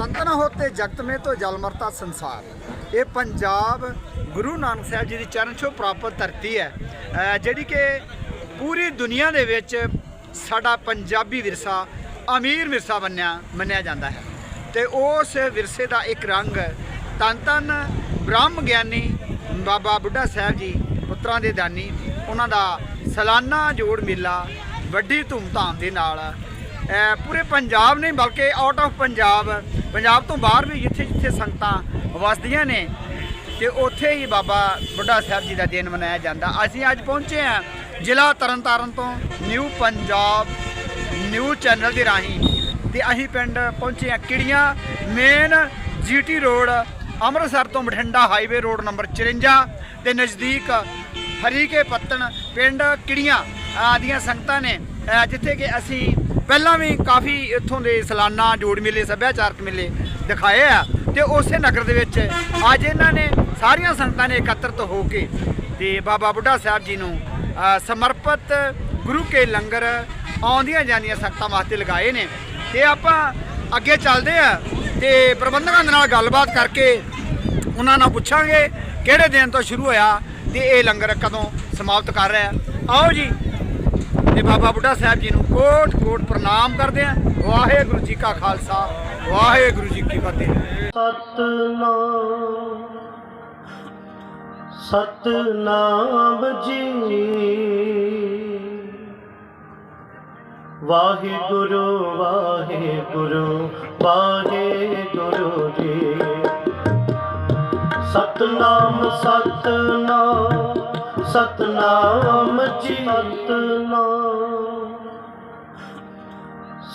ਸੰਤਨ ਹੋਤੇ ਜਗਤ ਮੇ ਤੋਂ ਜਲ ਮਰਤਾ ਸੰਸਾਰ। ਇਹ ਪੰਜਾਬ ਗੁਰੂ ਨਾਨਕ ਸਾਹਿਬ ਜੀ ਦੀ ਚਰਨ ਛੋਹ ਪ੍ਰਾਪਤ ਧਰਤੀ ਹੈ। ਜਿਹੜੀ ਕਿ ਪੂਰੀ ਦੁਨੀਆ ਦੇ ਵਿੱਚ ਸਾਡਾ ਪੰਜਾਬੀ ਵਿਰਸਾ, ਅਮੀਰ ਵਿਰਸਾ ਬਣਿਆ ਮੰਨਿਆ ਜਾਂਦਾ ਹੈ। ਤੇ ਉਸ ਵਿਰਸੇ ਦਾ ਇੱਕ ਰੰਗ ਤਨ ਤਨ ਬ੍ਰਹਮ ਗਿਆਨੀ ਬਾਬਾ ਬੁੱਢਾ ਸਾਹਿਬ ਜੀ, ਪੁੱਤਰਾਂ ਦੇ ਦਾਨੀ, ਉਹਨਾਂ ਦਾ ਸਾਲਾਨਾ ਜੋੜ ਮੇਲਾ ਵੱਡੀ ਧੂਮਧਾਮ ਦੇ ਨਾਲ। ਪੂਰੇ ਪੰਜਾਬ ਨਹੀਂ, ਬਲਕਿ ਆਊਟ ਆਫ ਪੰਜਾਬ ਪੰਜਾਬ ਤੋਂ ਬਾਹਰ ਵੀ ਜਿੱਥੇ ਜਿੱਥੇ ਸੰਗਤਾਂ ਵਸਦੀਆਂ ਨੇ ਤੇ ਉੱਥੇ ਹੀ ਬਾਬਾ ਬੁੱਢਾ ਸਾਹਿਬ ਜੀ ਦਾ ਦਿਨ ਮਨਾਇਆ ਜਾਂਦਾ। ਅਸੀਂ ਅੱਜ ਪਹੁੰਚੇ ਹਾਂ ਜ਼ਿਲ੍ਹਾ ਤਰਨਤਾਰਨ ਤੋਂ ਨਿਊ ਪੰਜਾਬ, ਨਿਊ ਚੈਨਲ ਦੇ ਰਾਹੀਂ। ਤੇ ਅਸੀਂ ਪਿੰਡ ਪਹੁੰਚੇ ਹਾਂ Kirian main GT road, Amritsar ਤੋਂ ਬਠਿੰਡਾ ਹਾਈਵੇ ਰੋਡ ਨੰਬਰ 54 ਦੇ ਨਜ਼ਦੀਕ ਹਰੀਕੇ ਪੱਤਣ ਪਿੰਡ ਕਿੜੀਆਂ ਆਦੀਆਂ ਸੰਗਤਾਂ ਨੇ। ਜਿੱਥੇ ਕਿ ਅਸੀਂ ਪਹਿਲਾਂ ਵੀ ਕਾਫੀ ਇੱਥੋਂ ਦੇ ਸਾਲਾਨਾ, ਜੋੜ ਮੇਲੇ, ਸੱਭਿਆਚਾਰਕ ਮੇਲੇ ਦਿਖਾਏ ਆ ਤੇ ਉਸੇ ਨਗਰ ਦੇ ਵਿੱਚ ਅੱਜ ਇਹਨਾਂ ਨੇ ਸਾਰੀਆਂ ਸੰਗਤਾਂ ਨੇ ਇਕੱਤਰਤ ਹੋ ਕੇ ਤੇ ਬਾਬਾ ਬੁੱਢਾ ਸਾਹਿਬ ਜੀ ਨੂੰ ਸਮਰਪਿਤ ਗੁਰੂ ਕੇ ਲੰਗਰ ਆਉਂਦੀਆਂ ਜਾਂਦੀਆਂ ਸੰਗਤਾਂ ਵਾਸਤੇ ਲਗਾਏ ਨੇ। ਤੇ ਆਪਾਂ ਅੱਗੇ ਚੱਲਦੇ ਆ ਤੇ ਪ੍ਰਬੰਧਕਾਂ ਦੇ ਨਾਲ ਗੱਲਬਾਤ ਕਰਕੇ ਉਹਨਾਂ ਨਾਲ ਪੁੱਛਾਂਗੇ ਕਿਹੜੇ ਦਿਨ ਤੋਂ ਸ਼ੁਰੂ ਹੋਇਆ ਤੇ ਇਹ ਲੰਗਰ ਕਦੋਂ ਸਮਾਪਤ ਕਰ ਰਿਹਾ। ਆਓ ਜੀ ਤੇ ਬਾਬਾ ਬੁੱਢਾ ਸਾਹਿਬ ਜੀ ਨੂੰ ਕੋਟ ਕੋਟ ਪ੍ਰਣਾਮ ਕਰਦੇ ਆ ਵਾਹਿਗੁਰੂ ਜੀ ਕਾ ਖਾਲਸਾ, ਵਾਹਿਗੁਰੂ ਜੀ ਕੀ ਫਤਿਹ। ਸਤਨਾਮ ਸਤਨਾਮ ਜੀ। ਵਾਹਿਗੁਰੂ ਵਾਹਿਗੁਰੂ ਵਾਹਿਗੁਰੂ ਜੀ। ਸਤਨਾਮ ਸਤਨਾਮ ਸਤਨਾਮ ਜੀ। ਸਤਨਾਮ।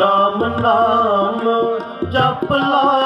ਰਾਮ ਨਾਮ ਜਪ ਲਾ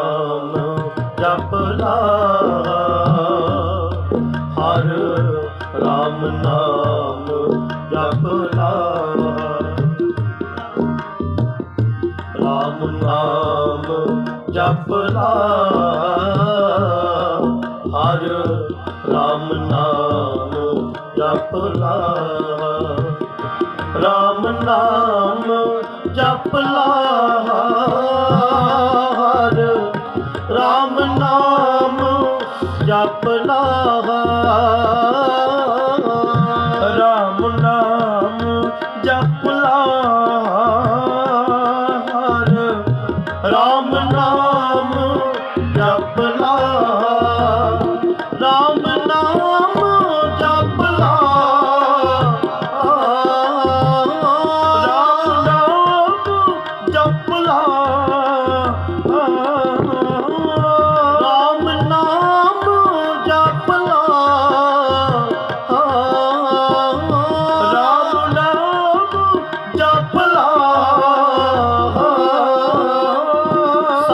ਨਾਮ ਜਪ ਲਾ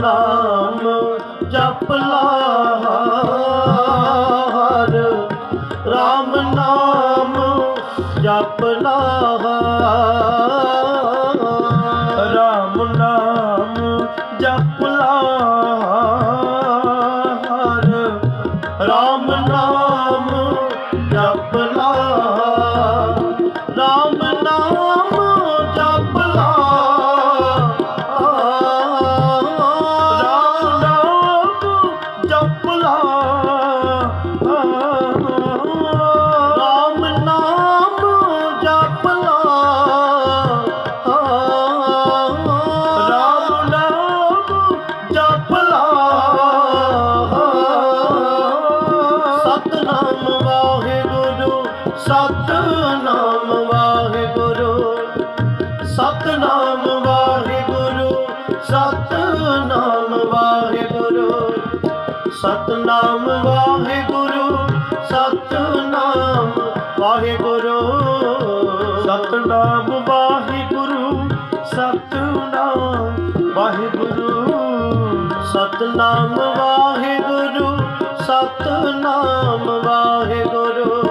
ਨਾਮ ਜਪ ਲਾ ਹਰ RAM ਨਾਮ ਜਪ ਲਾ ਸਤਨਾਮ ਵਾਹਿਗੁਰੂ ਸਤਨਾਮ ਵਾਹਿਗੁਰੂ। ਸਤਨਾਮ ਵਾਹਿਗੁਰੂ ਸਤਨਾਮ ਵਾਹਿਗੁਰੂ। ਸਤਨਾਮ ਵਾਹਿਗੁਰੂ ਸਤਨਾਮ ਵਾਹਿਗੁਰੂ। ਸਤਨਾਮ ਵਾਹਿਗੁਰੂ ਸਤਨਾਮ ਵਾਹਿਗੁਰੂ।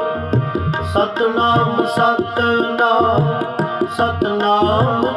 ਸਤਨਾਮ ਸਤਨਾਮ ਸਤਨਾਮ ਜੀ ਵਾਹਿਗੁਰੂ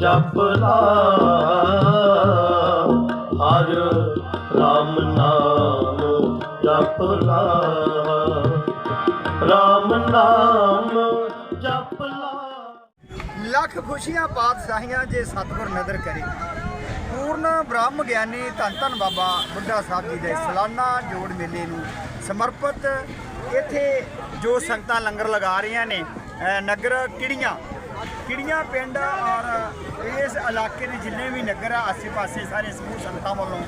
ਜਪ ਲਾ। ਹਰ RAM ਨਾਮ ਜਪ ਲਾ। RAM ਨਾਮ ਜਪ ਲਾ। ਲੱਖ ਖੁਸ਼ੀਆਂ ਪਾਤਸ਼ਾਹੀਆਂ ਜੇ ਸਤਿਗੁਰ ਨਦਰ ਕਰੇ। ਪੂਰਨ ਬ੍ਰਹਮ ਗਿਆਨੀ ਧੰਨ ਧੰਨ ਬਾਬਾ ਬੁੱਢਾ ਸਾਹਿਬ ਜੀ ਦੇ ਸਾਲਾਨਾ ਜੋੜ ਮੇਲੇ ਨੂੰ ਸਮਰਪਿਤ। ਇੱਥੇ ਜੋ ਸੰਗਤਾਂ ਲੰਗਰ ਲਗਾ ਰਹੀਆਂ ਨੇ ਨਗਰ ਕਿੜੀਆਂ ਕਿਹੜੀਆਂ ਪਿੰਡ ਔਰ ਇਸ ਇਲਾਕੇ ਦੇ ਜਿੰਨੇ ਵੀ ਨਗਰ ਆ, ਆਸੇ-ਪਾਸੇ ਸਾਰੇ ਸਮੂਹ ਸੰਗਤਾਂ ਵੱਲੋਂ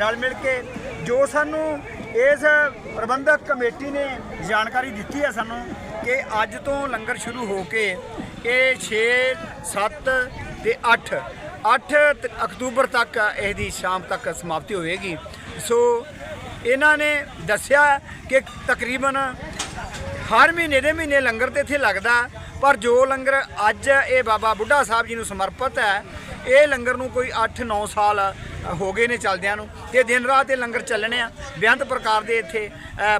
ਰਲ ਮਿਲ ਕੇ ਜੋ ਸਾਨੂੰ ਇਸ ਪ੍ਰਬੰਧਕ ਕਮੇਟੀ ਨੇ ਜਾਣਕਾਰੀ ਦਿੱਤੀ ਹੈ ਸਾਨੂੰ ਕਿ ਅੱਜ ਤੋਂ ਲੰਗਰ ਸ਼ੁਰੂ ਹੋ ਕੇ ਇਹ 6 7 ਤੇ 8 8 ਅਕਤੂਬਰ ਤੱਕ ਇਹਦੀ ਸ਼ਾਮ ਤੱਕ ਸਮਾਪਤੀ ਹੋਵੇਗੀ। ਸੋ ਇਹਨਾਂ ਨੇ ਦੱਸਿਆ ਕਿ ਤਕਰੀਬਨ ਹਰ ਮਹੀਨੇ ਦੇ ਮਹੀਨੇ ਲੰਗਰ ਤੇ ਇੱਥੇ ਲੱਗਦਾ ਪਰ ਜੋ ਲੰਗਰ ਅੱਜ ਇਹ ਬਾਬਾ ਬੁੱਢਾ ਸਾਹਿਬ ਜੀ ਨੂੰ ਸਮਰਪਿਤ ਹੈ, ਇਹ ਲੰਗਰ ਨੂੰ ਕੋਈ 8-9 ਸਾਲ ਹੋ ਗਏ ਨੇ ਚੱਲਦਿਆਂ ਨੂੰ ਤੇ ਦਿਨ ਰਾਤ ਇਹ ਲੰਗਰ ਚੱਲਣੇ ਆ। ਬੇਅੰਤ ਪ੍ਰਕਾਰ ਦੇ ਇੱਥੇ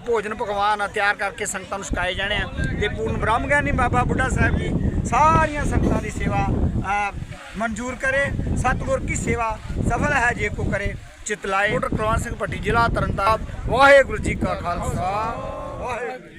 ਭੋਜਨ ਪਕਵਾਨ ਤਿਆਰ ਕਰਕੇ ਸੰਗਤਾਂ ਨੂੰ ਛਕਾਏ ਜਾਣੇ ਆ ਤੇ ਪੂਰਨ ਬ੍ਰਹਮ ਗਿਆਨੀ ਬਾਬਾ ਬੁੱਢਾ ਸਾਹਿਬ ਜੀ ਸਾਰੀਆਂ ਸੰਗਤਾਂ ਦੀ ਸੇਵਾ ਮਨਜ਼ੂਰ ਕਰੇ, ਸਤਿਗੁਰ ਕੀ ਸੇਵਾ ਸਫਲ ਹੈ ਜੇ ਕੋ ਕਰੇ ਚਿਤਲਾਏ ਡਾਕਟਰ ਕੁਲਵੰਤ ਸਿੰਘ ਭੱਟੀ ਜ਼ਿਲ੍ਹਾ ਤਰਨਤਾਰਨ ਵਾਹਿਗੁਰੂ ਜੀ ਕਾ ਖਾਲਸਾ, ਵਾਹਿਗੁਰੂ